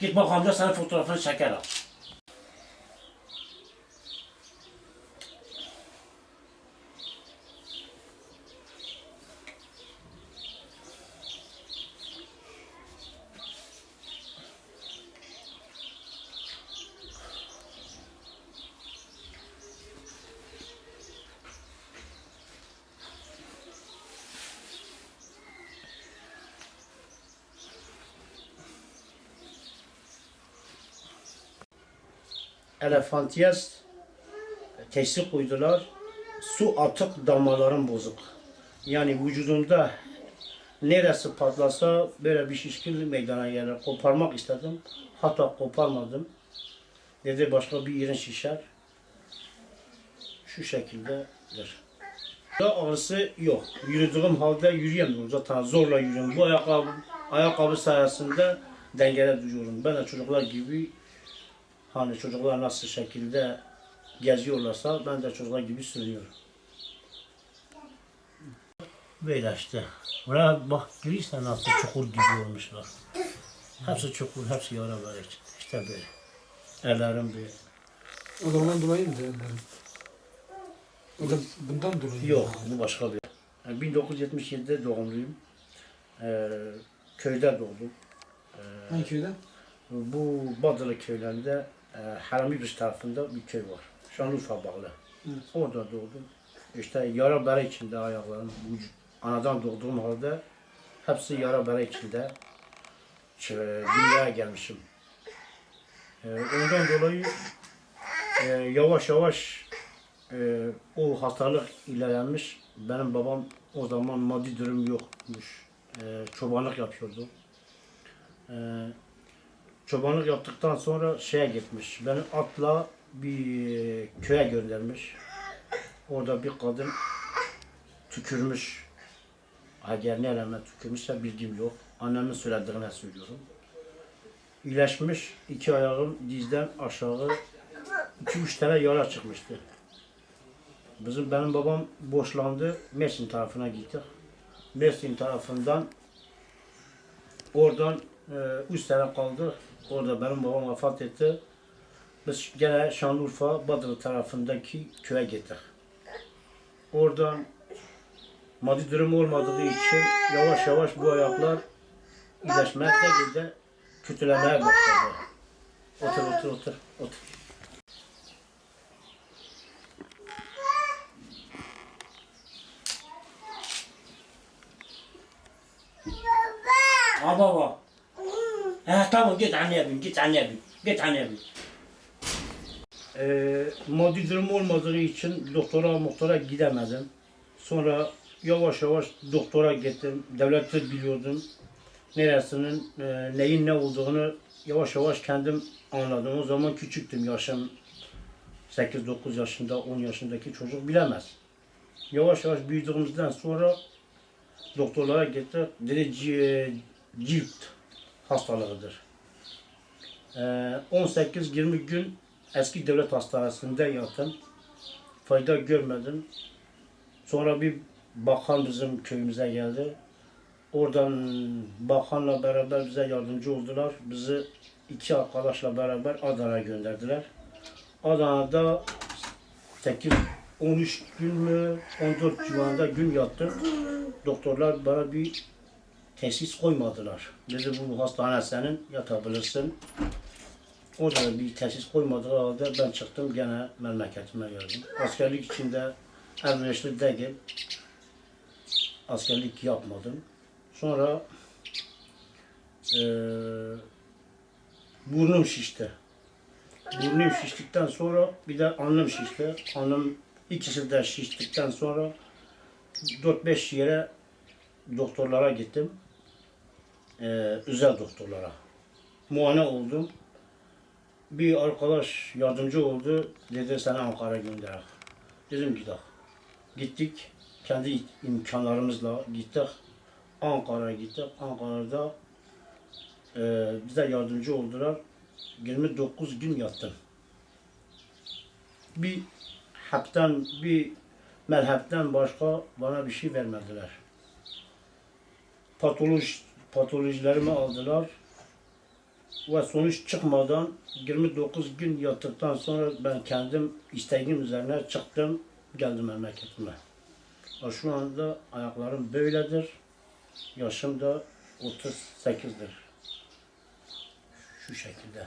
Git bak amca senin fotoğrafını çeker. Elefantiyas teşhis koydular. Su atık damarların bozuk. Yani vücudunda neresi patlasa böyle bir şişkinlik meydana gelir. Koparmak istedim. Hatta koparmadım. Dedi başka bir yerin şişer. Şu şekildedir. Ağrısı yok. Yürüdüğüm halde yürüyemiyorum. Zaten zorla yürüyorum. Bu ayakkabı, ayakkabı sayesinde dengede duruyorum. Ben de çocuklar gibi Hani çocuklar nasıl şekilde geziyorlarsa ben de çocuklar gibi sürüyorum. Böyle işte. Buraya bak görürsen nasıl çukur gibi olmuşlar. Hepsi çukur, hepsi yara böyle. İşte böyle. Ellerim böyle. O ondan dolayı mı ellerim? O da bundan dolayı. Yok, bu başka bir. Yani 1977'de doğumluyum. Ee, köyde doğdum. Hangi köyden? Bu Badılı köylerinde e, Haramibaş tarafında bir köy var. Şanlıurfa bağlı. Evet. Orada doğdum. İşte yara bere içinde ayaklarım. vücut- Anadan doğduğum halde hepsi yara bere içinde e, dünyaya gelmişim. E, ondan dolayı e, yavaş yavaş e, o hastalık ilerlemiş. Benim babam o zaman maddi durum yokmuş. E, çobanlık yapıyordu. E, çobanlık yaptıktan sonra şeye gitmiş. Beni atla bir köye göndermiş. Orada bir kadın tükürmüş. Eğer nereme tükürmüşse bilgim yok. Annemin söylediğine söylüyorum. İyileşmiş. iki ayağım dizden aşağı iki üç tane yara çıkmıştı. Bizim benim babam boşlandı. Mersin tarafına gittik. Mersin tarafından oradan üç sene kaldık. Orada benim babam vefat etti. Biz gene Şanlıurfa Badırı tarafındaki köye gittik. Oradan maddi durum olmadığı için yavaş yavaş bu ayaklar iyileşmeye de de kötülemeye başladı. Otur otur otur otur. Ha baba. He tamam git anneye bin, git anneye bin, git anneye bin. Ee, maddi durum olmadığı için doktora doktora gidemedim. Sonra yavaş yavaş doktora gittim. Devlette biliyordum. Neresinin, e, neyin ne olduğunu yavaş yavaş kendim anladım. O zaman küçüktüm yaşım 8-9 yaşında, 10 yaşındaki çocuk bilemez. Yavaş yavaş büyüdüğümüzden sonra doktorlara gittik. Dedi ci- cilt hastalığıdır. Ee, 18-20 gün eski devlet hastanesinde yattım. Fayda görmedim. Sonra bir bakan bizim köyümüze geldi. Oradan bakanla beraber bize yardımcı oldular. Bizi iki arkadaşla beraber Adana'ya gönderdiler. Adana'da 8 13 gün mü 14 civarında gün yattım. Doktorlar bana bir tesis koymadılar. Dedi bu hastane senin yatabilirsin. O da bir tesis koymadığı halde ben çıktım gene memleketime geldim. Askerlik içinde elverişli değil. Askerlik yapmadım. Sonra eee burnum şişti. Burnum şiştikten sonra bir de alnım şişti. Alnım ikisi de şiştikten sonra 4-5 yere doktorlara gittim. Ee, özel doktorlara. Muayene oldum. Bir arkadaş yardımcı oldu. Dedi seni Ankara'ya gönderelim. Dedim gidelim. Gittik. Kendi imkanlarımızla gittik. Ankara'ya gittik. Ankara'da e, bize yardımcı oldular. 29 gün yattım. Bir hapten, bir merhepten başka bana bir şey vermediler. Patoloji, patolojilerimi aldılar. ve sonuç çıkmadan 29 gün yattıktan sonra ben kendim isteğim üzerine çıktım. Geldim memleketime. Şu anda ayaklarım böyledir. Yaşım da 38'dir. Şu şekilde.